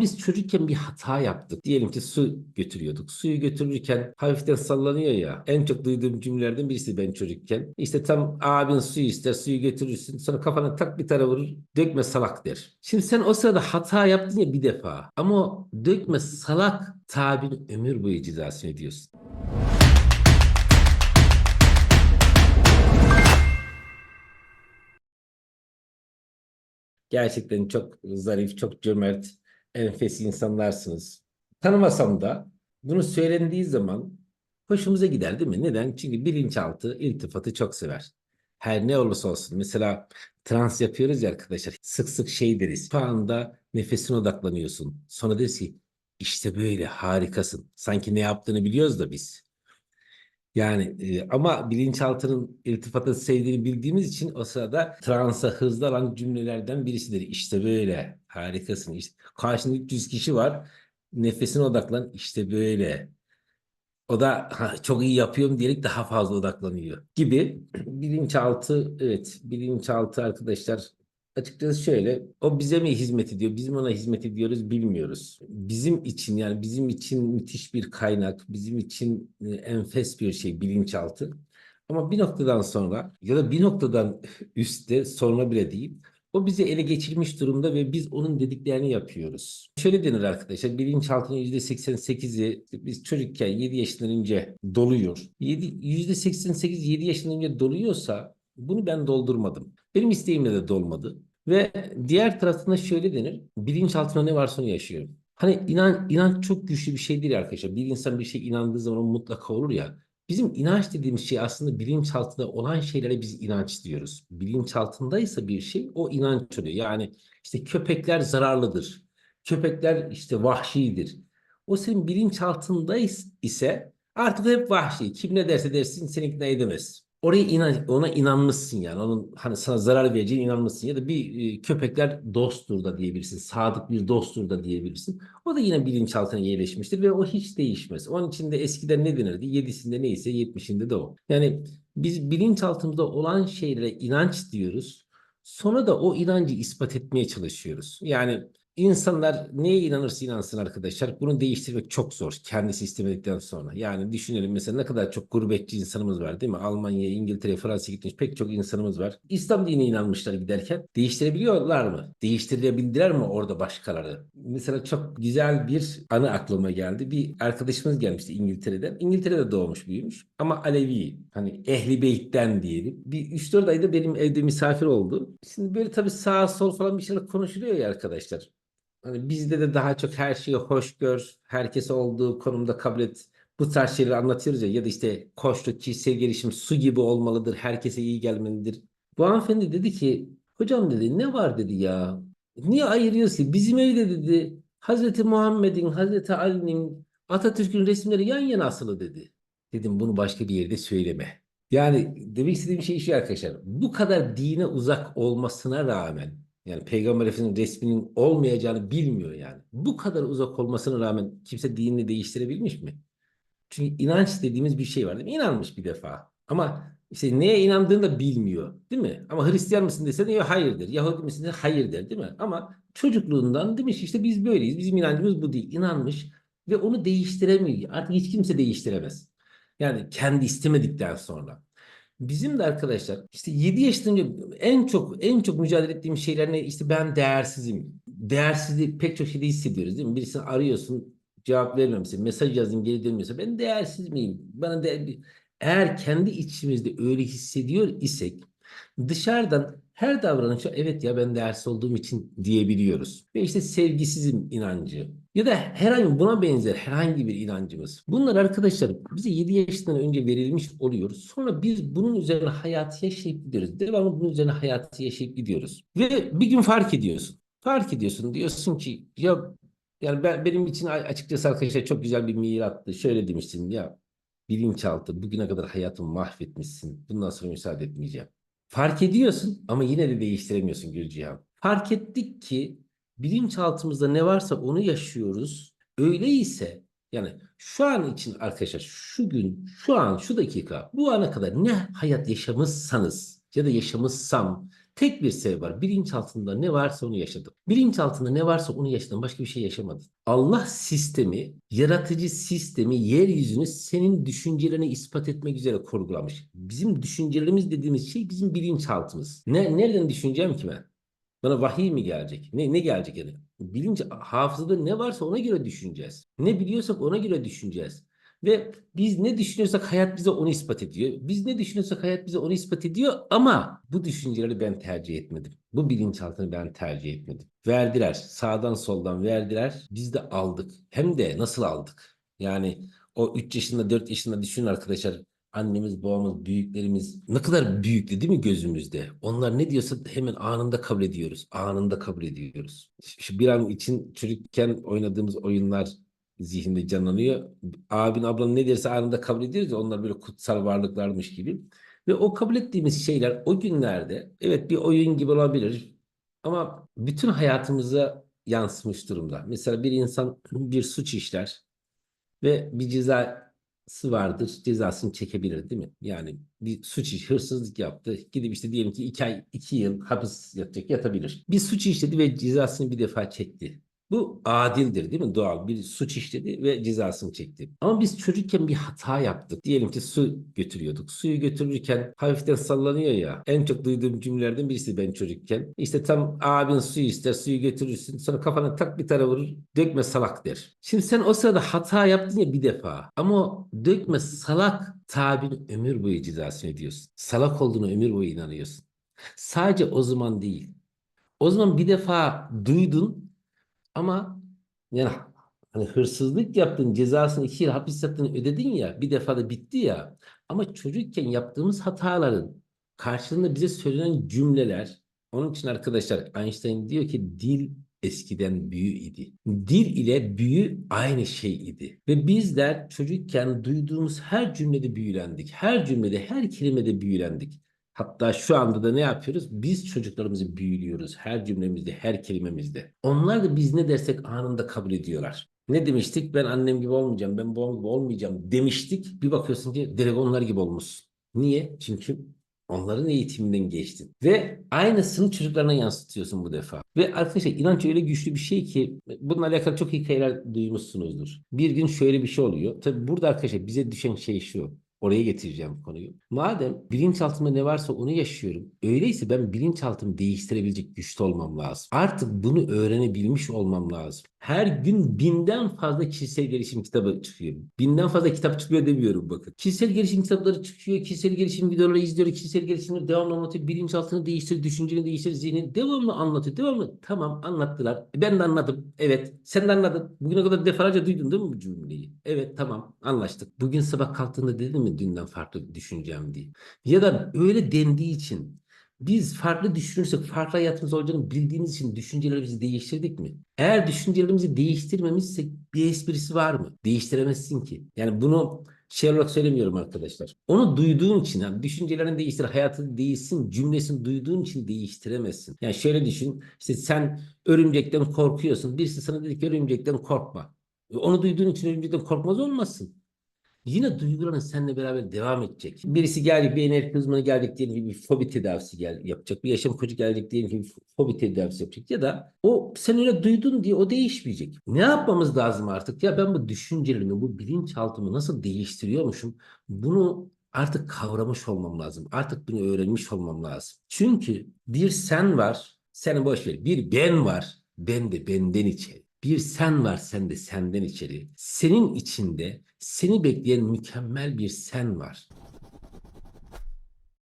Biz çocukken bir hata yaptık. Diyelim ki su götürüyorduk. Suyu götürürken hafiften sallanıyor ya. En çok duyduğum cümlelerden birisi ben çocukken. İşte tam abin suyu ister, suyu götürürsün. Sonra kafana tak bir tane vurur. Dökme salak der. Şimdi sen o sırada hata yaptın ya bir defa. Ama o dökme salak tabiri ömür boyu cezasını ödüyorsun. Gerçekten çok zarif, çok cömert, enfes insanlarsınız. Tanımasam da bunu söylendiği zaman hoşumuza gider değil mi? Neden? Çünkü bilinçaltı iltifatı çok sever. Her ne olursa olsun. Mesela trans yapıyoruz ya arkadaşlar. Sık sık şey deriz. Şu anda nefesine odaklanıyorsun. Sonra deriz ki işte böyle harikasın. Sanki ne yaptığını biliyoruz da biz. Yani e, ama bilinçaltının iltifatı sevdiğini bildiğimiz için o sırada transa hızlı alan cümlelerden birisidir. İşte böyle harikasın. İşte, karşında 300 kişi var. Nefesine odaklan. İşte böyle. O da "Ha, çok iyi yapıyorum diyerek daha fazla odaklanıyor gibi. Bilinçaltı evet bilinçaltı arkadaşlar açıkçası şöyle o bize mi hizmet ediyor bizim ona hizmet ediyoruz bilmiyoruz. Bizim için yani bizim için müthiş bir kaynak bizim için e, enfes bir şey bilinçaltı. Ama bir noktadan sonra ya da bir noktadan üstte sonra bile değil o bizi ele geçirmiş durumda ve biz onun dediklerini yapıyoruz. Şöyle denir arkadaşlar bilinçaltının %88'i biz çocukken 7 yaşından önce doluyor. 7, %88 7 yaşından önce doluyorsa bunu ben doldurmadım. Benim isteğimle de dolmadı. Ve diğer tarafında şöyle denir. Bilinçaltında ne varsa onu yaşıyorum. Hani inan, inanç çok güçlü bir şey değil arkadaşlar. Bir insan bir şey inandığı zaman mutlaka olur ya. Bizim inanç dediğimiz şey aslında bilinçaltında olan şeylere biz inanç diyoruz. Bilinçaltındaysa bir şey o inanç oluyor. Yani işte köpekler zararlıdır. Köpekler işte vahşidir. O senin bilinçaltında ise artık hep vahşi. Kim ne derse dersin seni ikna edemez. Oraya inan, ona inanmışsın yani. Onun hani sana zarar vereceğine inanmışsın. Ya da bir e, köpekler dosttur da diyebilirsin. Sadık bir dosttur da diyebilirsin. O da yine bilinçaltına yerleşmiştir ve o hiç değişmez. Onun için de eskiden ne denirdi? Yedisinde neyse yetmişinde de o. Yani biz bilinçaltımızda olan şeylere inanç diyoruz. Sonra da o inancı ispat etmeye çalışıyoruz. Yani insanlar neye inanırsa inansın arkadaşlar bunu değiştirmek çok zor kendisi istemedikten sonra. Yani düşünelim mesela ne kadar çok gurbetçi insanımız var değil mi? Almanya, İngiltere, Fransa gitmiş pek çok insanımız var. İslam dinine inanmışlar giderken. Değiştirebiliyorlar mı? Değiştirebildiler mi orada başkaları? Mesela çok güzel bir anı aklıma geldi. Bir arkadaşımız gelmişti İngiltere'den. İngiltere'de doğmuş büyümüş ama Alevi. Hani Ehli Beyt'ten diyelim. Bir 3-4 ayda benim evde misafir oldu. Şimdi böyle tabii sağ sol falan bir şeyler konuşuluyor ya arkadaşlar. Hani bizde de daha çok her şeyi hoş gör, herkes olduğu konumda kabul et. Bu tarz şeyleri anlatıyoruz ya ya da işte koçluk, kişisel gelişim su gibi olmalıdır, herkese iyi gelmelidir. Bu hanımefendi dedi ki, hocam dedi ne var dedi ya. Niye ayırıyorsun? Bizim evde dedi Hazreti Muhammed'in, Hazreti Ali'nin, Atatürk'ün resimleri yan yana asılı dedi. Dedim bunu başka bir yerde söyleme. Yani demek istediğim şey şu arkadaşlar. Bu kadar dine uzak olmasına rağmen yani Peygamber Efendimiz'in resminin olmayacağını bilmiyor yani. Bu kadar uzak olmasına rağmen kimse dinini değiştirebilmiş mi? Çünkü inanç dediğimiz bir şey var değil mi? İnanmış bir defa. Ama işte neye inandığını da bilmiyor değil mi? Ama Hristiyan mısın dese de hayırdır. Yahudi misin dese hayır der değil mi? Ama çocukluğundan demiş işte biz böyleyiz. Bizim inancımız bu değil. İnanmış ve onu değiştiremiyor. Artık hiç kimse değiştiremez. Yani kendi istemedikten sonra. Bizim de arkadaşlar işte 7 yaşında en çok en çok mücadele ettiğim şeyler ne? İşte ben değersizim. Değersizliği pek çok şeyde hissediyoruz değil mi? Birisini arıyorsun cevap vermemişsin. Mesaj yazayım geri dönmüyorsa ben değersiz miyim? Bana değer... Eğer kendi içimizde öyle hissediyor isek dışarıdan her davranışa evet ya ben değersiz olduğum için diyebiliyoruz. Ve işte sevgisizim inancı ya da herhangi buna benzer herhangi bir inancımız. Bunlar arkadaşlar bize 7 yaşından önce verilmiş oluyor. Sonra biz bunun üzerine hayatı yaşayıp gidiyoruz. Devamlı bunun üzerine hayatı yaşayıp gidiyoruz. Ve bir gün fark ediyorsun. Fark ediyorsun. Diyorsun ki ya yani ben, benim için açıkçası arkadaşlar çok güzel bir mirattı. Şöyle demiştim ya bilinçaltı bugüne kadar hayatımı mahvetmişsin. Bundan sonra müsaade etmeyeceğim. Fark ediyorsun ama yine de değiştiremiyorsun Gülcihan. Fark ettik ki bilinçaltımızda ne varsa onu yaşıyoruz. Öyleyse yani şu an için arkadaşlar şu gün, şu an, şu dakika, bu ana kadar ne hayat yaşamışsanız ya da yaşamışsam Tek bir sebep var. Bilinçaltında ne varsa onu yaşadım. Bilinçaltında ne varsa onu yaşadım. Başka bir şey yaşamadım. Allah sistemi, yaratıcı sistemi, yeryüzünü senin düşüncelerini ispat etmek üzere kurgulamış. Bizim düşüncelerimiz dediğimiz şey bizim bilinçaltımız. Ne, nereden düşüneceğim ki ben? Bana vahiy mi gelecek? Ne, ne gelecek yani? Bilinç hafızada ne varsa ona göre düşüneceğiz. Ne biliyorsak ona göre düşüneceğiz. Ve biz ne düşünüyorsak hayat bize onu ispat ediyor. Biz ne düşünüyorsak hayat bize onu ispat ediyor ama bu düşünceleri ben tercih etmedim. Bu bilinçaltını ben tercih etmedim. Verdiler. Sağdan soldan verdiler. Biz de aldık. Hem de nasıl aldık? Yani o 3 yaşında 4 yaşında düşünün arkadaşlar. Annemiz, babamız, büyüklerimiz ne kadar büyüktü değil mi gözümüzde? Onlar ne diyorsa hemen anında kabul ediyoruz. Anında kabul ediyoruz. Şu bir an için çocukken oynadığımız oyunlar zihinde canlanıyor. Abin ablan ne derse anında kabul ediyoruz ya onlar böyle kutsal varlıklarmış gibi. Ve o kabul ettiğimiz şeyler o günlerde evet bir oyun gibi olabilir ama bütün hayatımıza yansımış durumda. Mesela bir insan bir suç işler ve bir cezası vardır. Cezasını çekebilir değil mi? Yani bir suç iş, hırsızlık yaptı. Gidip işte diyelim ki iki ay, iki yıl hapis yatacak, yatabilir. Bir suç işledi ve cezasını bir defa çekti. Bu adildir değil mi? Doğal bir suç işledi ve cezasını çekti. Ama biz çocukken bir hata yaptık. Diyelim ki su götürüyorduk. Suyu götürürken hafiften sallanıyor ya. En çok duyduğum cümlelerden birisi ben çocukken. İşte tam abin suyu ister, suyu götürürsün. Sonra kafana tak bir tane vurur. Dökme salak der. Şimdi sen o sırada hata yaptın ya bir defa. Ama dökme salak tabiri ömür boyu cezasını ödüyorsun. Salak olduğunu ömür boyu inanıyorsun. Sadece o zaman değil. O zaman bir defa duydun ama yani hani hırsızlık yaptın cezasını iki yıl hapis yattığını ödedin ya bir defa da bitti ya. Ama çocukken yaptığımız hataların karşılığında bize söylenen cümleler onun için arkadaşlar Einstein diyor ki dil eskiden büyü idi. Dil ile büyü aynı şey idi. Ve bizler çocukken duyduğumuz her cümlede büyülendik. Her cümlede, her kelimede büyülendik. Hatta şu anda da ne yapıyoruz? Biz çocuklarımızı büyülüyoruz her cümlemizde, her kelimemizde. Onlar da biz ne dersek anında kabul ediyorlar. Ne demiştik? Ben annem gibi olmayacağım, ben babam gibi olmayacağım demiştik. Bir bakıyorsun ki direkt onlar gibi olmuşsun. Niye? Çünkü onların eğitiminden geçtin. Ve aynısını çocuklarına yansıtıyorsun bu defa. Ve arkadaşlar inanç öyle güçlü bir şey ki bununla alakalı çok hikayeler duymuşsunuzdur. Bir gün şöyle bir şey oluyor. Tabi burada arkadaşlar bize düşen şey şu. Oraya getireceğim konuyu. Madem bilinçaltımda ne varsa onu yaşıyorum. Öyleyse ben bilinçaltımı değiştirebilecek güçte olmam lazım. Artık bunu öğrenebilmiş olmam lazım. Her gün binden fazla kişisel gelişim kitabı çıkıyor. Binden fazla kitap çıkıyor demiyorum bakın. Kişisel gelişim kitapları çıkıyor. Kişisel gelişim videoları izliyor. Kişisel gelişimleri devamlı anlatıyor. Bilinçaltını değiştir, düşünceni değiştir, zihnini devamlı anlatıyor. Devamlı. Tamam anlattılar. Ben de anladım. Evet. Sen de anladın. Bugüne kadar defalarca duydun değil mi bu cümleyi? Evet tamam anlaştık. Bugün sabah kalktığında dedim mi dünden farklı düşüneceğim diye. Ya da öyle dendiği için biz farklı düşünürsek farklı hayatımız olacağını bildiğimiz için düşüncelerimizi değiştirdik mi? Eğer düşüncelerimizi değiştirmemişsek bir esprisi var mı? Değiştiremezsin ki. Yani bunu şey olarak söylemiyorum arkadaşlar. Onu duyduğun için yani düşüncelerini değiştir, hayatın değişsin cümlesini duyduğun için değiştiremezsin. Yani şöyle düşün. işte sen örümcekten korkuyorsun. Birisi sana dedi ki örümcekten korkma. E, Onu duyduğun için örümcekten korkmaz olmasın. Yine duyguların seninle beraber devam edecek. Birisi gelecek, bir enerji uzmanı gelecek diyelim ki bir fobi tedavisi gel, yapacak. Bir yaşam koçu gelecek diyelim ki bir fobi tedavisi yapacak. Ya da o sen öyle duydun diye o değişmeyecek. Ne yapmamız lazım artık? Ya ben bu düşüncelerimi, bu bilinçaltımı nasıl değiştiriyormuşum? Bunu artık kavramış olmam lazım. Artık bunu öğrenmiş olmam lazım. Çünkü bir sen var, seni boş ver. Bir ben var, ben de benden içeri. Bir sen var sen de senden içeri. Senin içinde seni bekleyen mükemmel bir sen var.